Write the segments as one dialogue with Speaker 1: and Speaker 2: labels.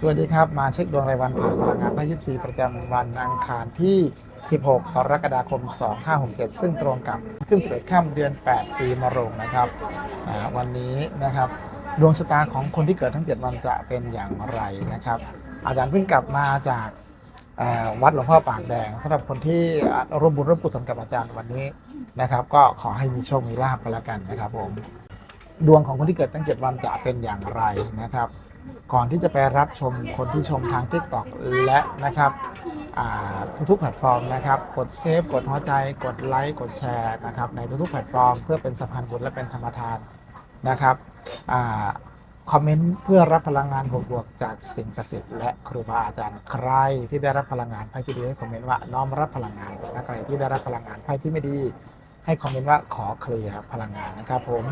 Speaker 1: สวัสดีครับ มาเช็คดวงรายวันผ่านพลังงานไพ่ยิปซีประจำวันอังคารที่ 16 กรกฎาคม 2567 ซึ่งตรงกับขึ้น 11 ค่ำเดือน 8 ปีมะโรงนะครับวันนี้นะครับดวงชะตาของคนที่เกิดทั้ง 7 วันจะเป็นอย่างไรนะครับ อาจารย์เพิ่งกลับมาจากวัดหลวงพ่อปากแดงสำหรับคนที่ร่วมบุญร่วมกุศลกับอาจารย์วันนี้นะครับ ก็ขอให้มีโชคมีลาภกันแล้วกันนะครับผมดวงของคนที่เกิดตั้ง 7 วันจะเป็นอย่างไรนะครับ ก่อนที่จะไปรับชมคนที่ชมทาง TikTok และนะครับทุกๆแพลตฟอร์มนะครับกดเซฟกดหัวใจ กดไลค์กดแชร์นะครับในทุกๆแพลตฟอร์ม เพื่อเป็นสะพานบุญและเป็นธรรมทานนะครับอคอมเมนต์เพื่อรับพลังงานบวกๆจากสิ่งศักดิ์สิทธิ์และครูบาอาจารย์ใครที่ได้รับพลังงานไพ่ที่ดีให้คอมเมนต์ว่าน้อมรับพลังงานแต่ใครที่ได้รับพลังงานไพ่ที่ไม่ดี ให้คอมเมนต์ว่าขอเคลียร์พลังงานนะครับผม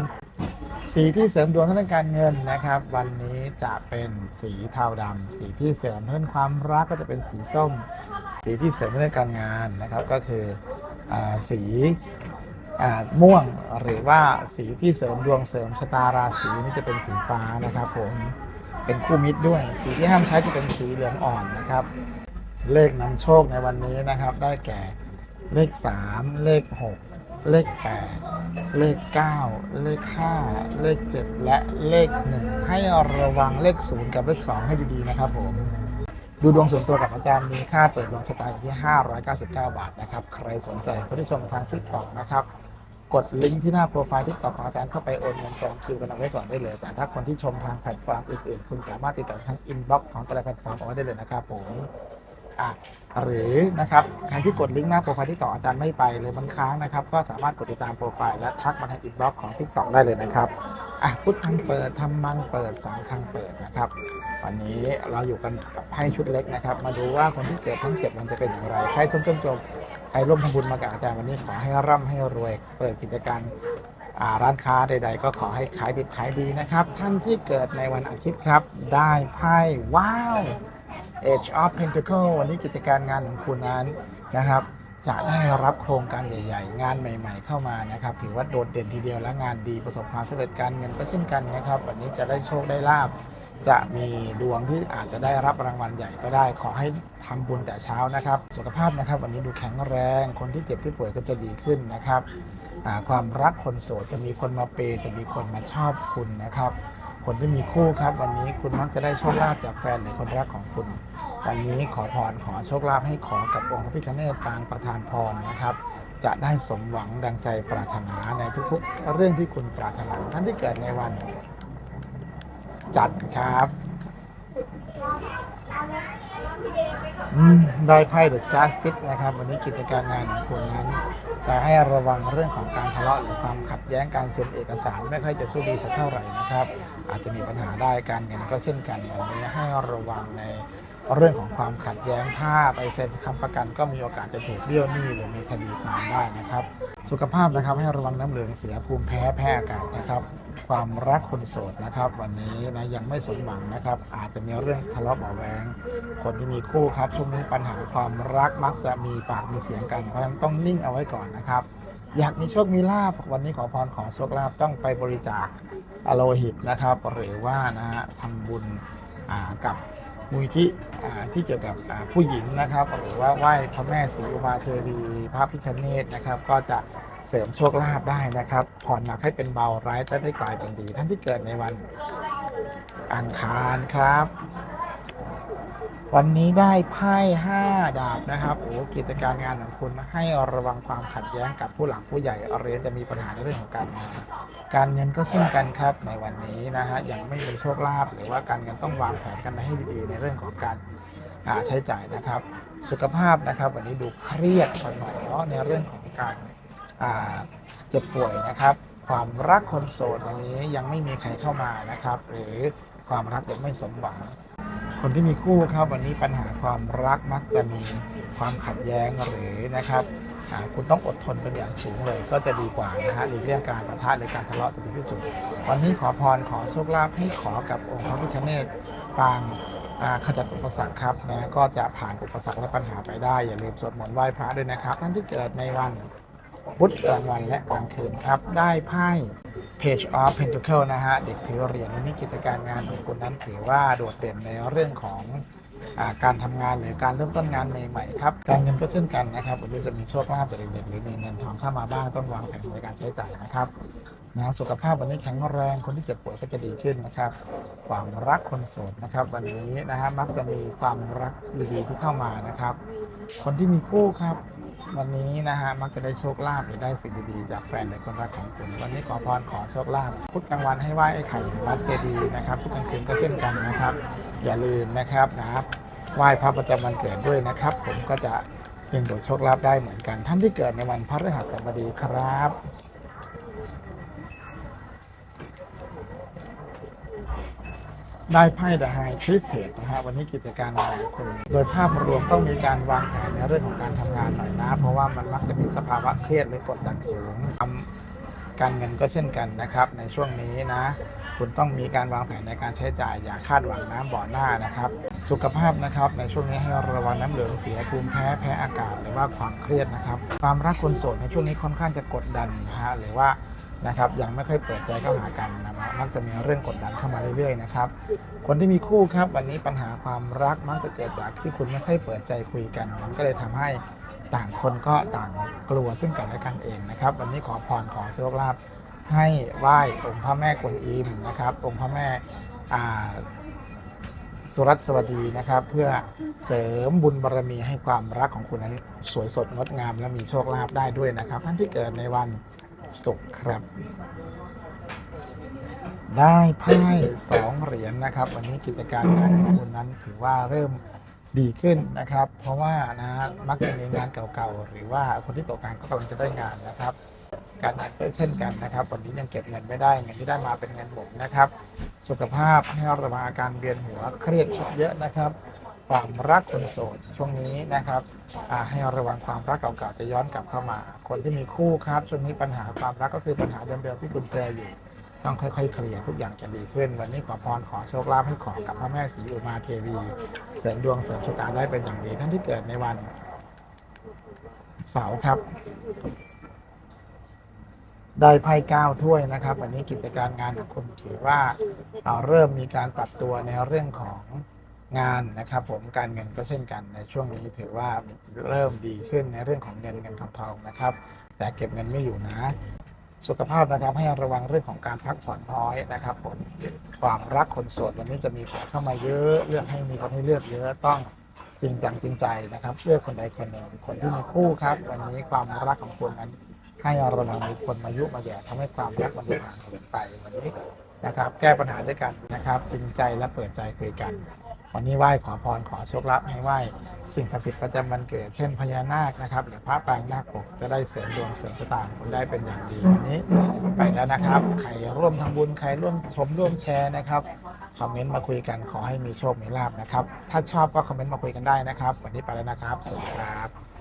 Speaker 1: สีที่เสริมดวงทางด้านการเงินนะครับ วันนี้จะเป็นสีเทาดำสีที่เสริมเรื่องความรักก็จะเป็นสีส้ม สีที่เสริมเรื่องการงานนะครับ ก็คืออสีอ่าม่วงหรือว่าสีที่เสริมดวงเสริมชะตาราศีนี่จะเป็นสีฟ้านะครับ ผมเป็นคู่มิตรด้วย สีที่ห้ามใช้จะเป็นสีเหลืองอ่อนนะครับ เลขนำโชคในวันนี้นะครับ ได้แก่เลข 3 เลข 6 เลข 8 เลข 9 เลข 5 เลข 7 และเลข 1 ให้ระวังเลข 0 กับเลข 2 ให้ดีๆนะครับผม ดูดวงส่วนตัวกับอาจารย์มีค่าเปิดดวงชะตาอยู่ที่ 599 บาทนะครับ ใครสนใจผู้ที่ชมทางทิกตอกนะครับกดลิงก์ที่หน้าโปรไฟล์ทิกตอกของอาจารย์เข้าไปโอนเงินจองคิวกันเอาไว้ก่อนได้เลย แต่ถ้าคนที่ชมทางแพลตฟอร์มอื่นๆ คุณสามารถติดต่อทางอินบ็อกซ์ของแต่ละแพลตฟอร์มเอาไว้ได้เลยนะครับผม อะหรือนะครับใครที่กดลิงก์หน้าโปรไฟล์ที่ต่ออาจารย์ไม่ไปเลยมันค้างนะครับ ก็สามารถกดติดตามโปรไฟล์และทักมาทางอินบ็อกซ์ของทิกตอกได้เลยนะครับอะพุทธังเปิดทำมังเปิดสังคังเปิดนะครับ วันนี้เราอยู่กันกับไพ่ชุดเล็กนะครับ มาดูว่าคนที่เกิดทั้งเจ็ดวันจะเป็นอย่างไรใครชมจนจบใครร่วมทำบุญมากับอาจารย์วันนี้ขอให้ร่ำให้รวย เปิดกิจการร้านค้าใด ๆ ก็ขอให้ขายดิบขายดีนะครับ ท่านที่เกิดในวันอาทิตย์ครับ ได้ไพ่ว้าว Age of Pentacle วันนี้กิจการงานของคุณนั้นนะครับ จะได้รับโครงการใหญ่ ๆ งานใหม่ ๆ เข้ามานะครับ ถือว่าโดดเด่นทีเดียวและงานดีประสบความสำเร็จการเงินก็เช่นกันนะครับ วันนี้จะได้โชคได้ลาบจะมีดวงที่อาจจะได้รับรางวัลใหญ่ก็ได้ ขอให้ทำบุญแต่เช้านะครับ สุขภาพนะครับ วันนี้ดูแข็งแรง คนที่เจ็บที่ป่วยก็จะดีขึ้นนะครับความรักคนโสดจะมีคนมาเปย์จะมีคนมาชอบคุณนะครับ คนที่มีคู่ครับ วันนี้คุณมักจะได้โชคลาภจากแฟนหรือคนรักของคุณ วันนี้ขอพรขอโชคลาภให้ขอกับองค์พระพิฆเนศปางประธานพรนะครับ จะได้สมหวังดังใจปรารถนาในทุกๆ เรื่องที่คุณปรารถนาท่านที่เกิดในวัน จัดครับ อืมได้ไพ่เดอะจัสติสนะครับ วันนี้กิจการงานของคุณนั้นแต่ให้ระวังเรื่องของการทะเลาะหรือความขัดแย้งการเซ็นเอกสารไม่ค่อยจะสู้ดีสักเท่าไหร่นะครับ อาจจะมีปัญหาได้การเงินก็เช่นกันวันนี้ให้ระวังในเรื่องของความขัดแย้งถ้าไปเซ็นคำประกันก็มีโอกาสจะถูกเบี้ยวหนี้หรือมีคดีความได้นะครับ สุขภาพนะครับให้ระวังน้ำเหลืองเสียภูมิแพ้แพ้อากาศนะครับ ความรักคนโสดนะครับ วันนี้นะยังไม่สมหวังนะครับ อาจจะมีเรื่องทะเลาะเบาะแวงคนที่มีคู่ครับช่วงนี้ปัญหาความรักมักจะมีปากมีเสียงกันเพราะฉะนั้นต้องนิ่งเอาไว้ก่อนนะครับ อยากมีโชคมีลาบวันนี้ขอพรขอโชคลาภต้องไปบริจาคอโลหิตนะครับ หรือว่านะฮะทำบุญกับมูลที่ที่เกี่ยวกับผู้หญิงนะครับ หรือว่าไหว้พระแม่ศรีอุมาเทวีพระพิฆเนศนะครับ ก็จะ เสริมโชคลาภได้นะครับผ่อนหนักให้เป็นเบาร้ายจะได้กลายเป็นดี ท่านที่เกิดในวันอังคารครับ วันนี้ได้ไพ่ห้าดาบนะครับโอ้กิจการงานของคุณให้ระวังความขัดแย้งกับผู้หลักผู้ใหญ่เรียนจะมีปัญหาในเรื่องของการงานการเงินก็เช่นกันครับในวันนี้นะฮะยังไม่มีโชคลาภหรือว่าการเงินต้องวางแผนกันให้ดีๆในเรื่องของการอ่าใช้จ่ายนะครับ สุขภาพนะครับ วันนี้ดูเครียดหน่อยเนาะในเรื่องของการ เจ็บป่วยนะครับ ความรักคนโสดวันนี้ยังไม่มีใครเข้ามานะครับ หรือความรักยังไม่สมหวัง คนที่มีคู่ครับวันนี้ปัญหาความรักมักจะมีความขัดแย้งหรือนะครับคุณต้องอดทนเป็นอย่างสูงเลยก็จะดีกว่านะฮะหลีกเลี่ยงการประทะหรือการทะเลาะจะดีที่สุด วันนี้ขอพรขอโชคลาภให้ขอกับองค์พระพิฆเนศปางขจัดอุปสรรคครับนะก็จะผ่านอุปสรรคและปัญหาไปได้ อย่าลืมสวดมนต์ไหว้พระด้วยนะครับ ท่านที่เกิดในวัน พุธกลางวันและกลางคืนครับ ได้ไพ่ Page of Pentacle นะฮะ เด็กถือเหรียญนนี้กิจการงานของคุณนั้นถือว่าโดดเด่นในเรื่องของอาการทำงานหรือการเริ่มต้นงานใหม่ๆครับ การเงินก็เช่นกันนะครับวันนี้จะมีโชคลาภจากเด็กๆหรือมีเงินทองเข้ามาบ้างต้องวางแผนในการใช้จ่ายนะครับนะสุขภาพวันนี้แข็งแรงคนที่เจ็บป่วยก็จะดีขึ้นนะครับ ความรักคนโสดนะครับ วันนี้นะฮะมักจะมีความรักดีๆที่เข้ามานะครับ คนที่มีคู่ครับ วันนี้นะฮะมักจะได้โชคลาภหรือได้สิ่งดีๆจากแฟนหรือคนรักของคุณ วันนี้ขอพรขอโชคลาภพุธกลางวันให้ไหว้ไอ้ไข่วัดเจดีย์นะครับพุธกลางคืนก็เช่นกันนะครับ อย่าลืมนะครับนะครับไหว้พระประจำวันเกิดด้วยนะครับ ผมก็จะดึงดูดโชคลาภได้เหมือนกัน ท่านที่เกิดในวันพฤหัสบดีครับ ได้ไพ่ The High Priestess นะฮะวันนี้กิจการงานของคุณโดยภาพรวมต้องมีการวางแผนในเรื่องของการทำงานหน่อยนะ เพราะว่ามันมักจะมีสภาวะเครียดหรือกดดันสูงการเงินก็เช่นกันนะครับ ในช่วงนี้นะ คุณต้องมีการวางแผนในการใช้จ่ายอย่าคาดหวังน้ำบ่อหน้านะครับ สุขภาพนะครับ ในช่วงนี้ให้ระวังน้ำเหลืองเสียภูมิแพ้แพ้อากาศหรือว่าความเครียดนะครับ ความรักคนโสดในช่วงนี้ค่อนข้างจะกดดันนะฮะหรือว่า นะครับยังไม่ค่อยเปิดใจเข้าหากันนะครับมักจะมีเรื่องกดดันเข้ามาเรื่อยๆนะครับคนที่มีคู่ครับวันนี้ปัญหาความรักมักจะเกิดจากที่คุณไม่ค่อยเปิดใจคุยกัน มันก็เลยทำให้ต่างคนก็ต่างกลัวซึ่งกันและกันเองนะครับ วันนี้ขอพรขอโชคลาภให้ไหว้องค์พระแม่กวนอิมนะครับ องค์พระแม่สุรัตสวัสดีนะครับ เพื่อเสริมบุญบารมีให้ความรักของคุณนั้นสวยสดงดงามและมีโชคลาภได้ด้วยนะครับ ท่านที่เกิดในวัน ศุกครับ ได้ไพ่สองเหรียญนะครับ วันนี้กิจการงานของคุณนั้นถือว่าเริ่มดีขึ้นนะครับ เพราะว่านะมักจะมีงานเก่าๆ หรือว่าคนที่ตกงานก็กำลังจะได้งานนะครับ การงานก็เช่นกันนะครับ วันนี้ยังเก็บเงินไม่ได้เงินที่ได้มาเป็นเงินหมกนะครับ สุขภาพให้ระวังอาการเวียนหัวเครียดคิดเยอะนะครับ ความรักคนโสดช่วงนี้นะครับให้ระวังความรักเก่าๆจะย้อนกลับเข้ามา คนที่มีคู่ครับช่วงนี้ปัญหาความรักก็คือปัญหาเดิมๆที่คุณเจออยู่ ต้องค่อยๆเคลียร์ทุกอย่างจะดีขึ้น วันนี้ขอพรขอโชคลาภให้ขอกับพระแม่ศรีอุมาเทวีเสริมดวงเสริมชะตาได้เป็นอย่างดีท่านที่เกิดในวัน เสาร์ครับได้ไพ่เก้าถ้วยนะครับ วันนี้กิจการงานของคุณถือว่าเอ่อเริ่มมีการปรับตัวในเรื่องของ งานนะครับผมการเงินก็เช่นกันในช่วงนี้ถือว่าเริ่มดีขึ้นในเรื่องของเงินเงินทองทองนะครับ แต่เก็บเงินไม่อยู่นะ สุขภาพนะครับให้ระวังเรื่องของการพักผ่อนน้อยนะครับผมความรักคนโสดวันนี้จะมีคนเข้ามาเยอะเลือกให้มีคนให้เลือกเยอะต้องจริงจังจริงใจนะครับเลือกคนใดคนหนึ่งคนที่มีคู่ครับ วันนี้ความรักของคุณนั้นให้ระวังมีคนมายุมาแย่ทำให้ความรักมันห่างเหินไปวันนี้นะครับ แก้ปัญหาด้วยกันนะครับ จริงใจและเปิดใจคุยกัน วันนี้ไหว้ขอพรขอโชคลาภให้ไหว้สิ่งศักดิ์สิทธิ์ประจำวันเกิดเช่นพญานาคนะครับหรือพระปางนาคปกจะได้เสริมดวงเสริมชะตาคุณได้เป็นอย่างดีวันนี้ไปแล้วนะครับ ใครร่วมทำบุญใครร่วมชมร่วมแชร์นะครับคอมเมนต์มาคุยกันขอให้มีโชคมีลาภนะครับ ถ้าชอบก็คอมเมนต์มาคุยกันได้นะครับ วันนี้ไปแล้วนะครับสวัสดีครับ